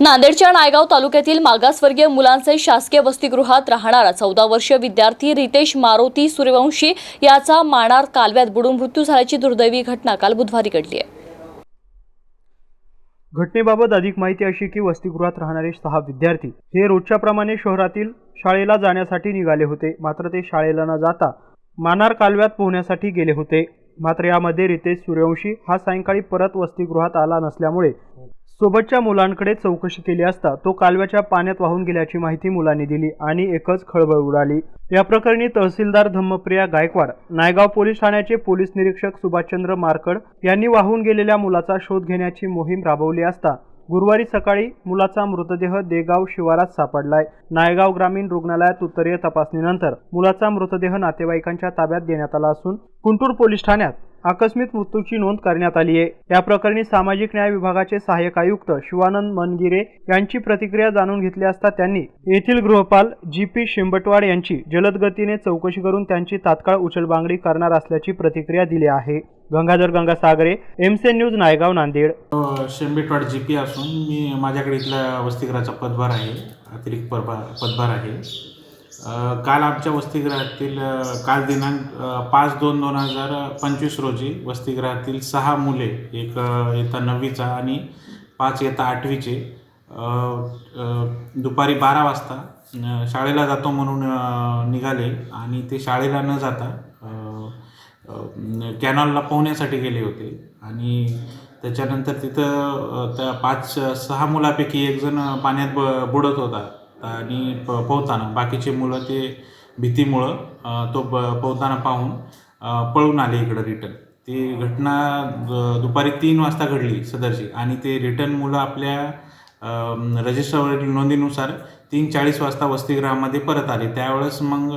नांदेडच्या नायगाव तालुक्यातील मागासवर्गीय मुलांचे शासकीय वसतिगृहात राहणारा चौदा वर्षीय विद्यार्थी रितेश मारुती सूर्यवंशी याचा मानार कालव्यात बुडून मृत्यू झाल्याची दुर्दैवी घटना काल बुधवारी घडली आहे. घटनेबाबत अधिक माहिती अशी की वसतिगृहात राहणारे सहा विद्यार्थी हे रोजच्या प्रमाणे शहरातील शाळेला जाण्यासाठी निघाले होते. मात्र ते शाळेला न जाता मानार कालव्यात पोहण्यासाठी गेले होते. मात्र यामध्ये रितेश सूर्यवंशी हा सायंकाळी परत वसतिगृहात आला नसल्यामुळे सोबतच्या मुलांकडे चौकशी केली असता तो कालव्याच्या पाण्यात वाहून गेल्याची माहिती मुलांनी दिली आणि एकच खळबळ उडाली. या प्रकरणी तहसीलदार धम्मप्रिया गायकवाड नायगाव पोलीस ठाण्याचे पोलीस निरीक्षक सुभाषचंद्र मारकड यांनी वाहून गेलेल्या मुलाचा शोध घेण्याची मोहीम राबवली असता गुरुवारी सकाळी मुलाचा मृतदेह देगाव शिवारात सापडलाय. नायगाव ग्रामीण रुग्णालयात उत्तरीय तपासणीनंतर मुलाचा मृतदेह नातेवाईकांच्या ताब्यात देण्यात आला असून कुंटूर पोलीस ठाण्यात आकस्मिक मृत्यूची नोंद करण्यात आली आहे. या प्रकरणी सामाजिक न्याय विभागाचे सहाय्यक आयुक्त शिवानंद मनगिरे यांची प्रतिक्रिया जाणून घेतली असता त्यांनी येथील गृहपाल जी पी शिंबटवाड यांची जलद गतीने चौकशी करून त्यांची तात्काळ उचलबांगडी करणार असल्याची प्रतिक्रिया दिली आहे. Gangadhar Gangasagare C news Naigaon Nanded. Shembetwad G P असून मी माझ्याकडे इथल्या वसतिगृहाचा पदभार आहे. अतिरिक्त पदभार आहे. काल आमच्या वसतिगृहातील काल दिनांक पाच दोन दोन हजार पंचवीस रोजी वसतिगृहातील सहा मुले एक येता इयत्ता नववीचा आणि पाच इयत्ता आठवीचे दुपारी बारा वाजता शाळेला जातो म्हणून निघाले आणि ते शाळेला न जाता कॅनॉलला पोहण्यासाठी गेले होते. आणि त्याच्यानंतर तिथं त्या पाच सहा मुलापैकी एकजण पाण्यात ब बुडत होता. आणि प पोहताना बाकीचे मुलं ते भीतीमुळं तो ब पोहताना पाहून पळून आले इकडं रिटर्न ती घटना दुपारी तीन वाजता घडली सदरची आणि ते रिटर्न मुलं आपल्या रजिस्टरवरील नोंदीनुसार तीन चाळीस वाजता वसतिगृहामध्ये परत आले. त्यावेळेस मग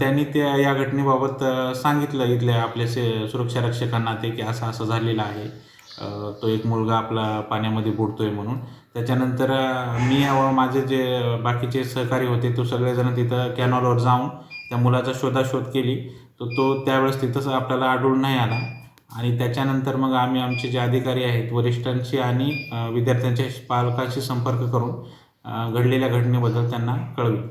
त्यांनी त्या या घटनेबाबत सांगितलं इथल्या आपल्या से सुरक्षा रक्षकांना ते की असं असं झालेलं आहे. तो एक मुलगा आपला पाण्यामध्ये बुडतोय म्हणून. त्याच्यानंतर मी व माझे जे बाकीचे सहकारी होते तो सगळेजण तिथं कॅनॉलवर जाऊन त्या मुलाचा शोधाशोध केली. तर तो त्यावेळेस तिथंच आपल्याला आढळून नाही आला. आणि त्याच्यानंतर मग आम्ही आमचे जे अधिकारी आहेत वरिष्ठांशी आणि विद्यार्थ्यांच्या पालकांशी संपर्क करून घडलेल्या घटनेबद्दल त्यांना कळविलं.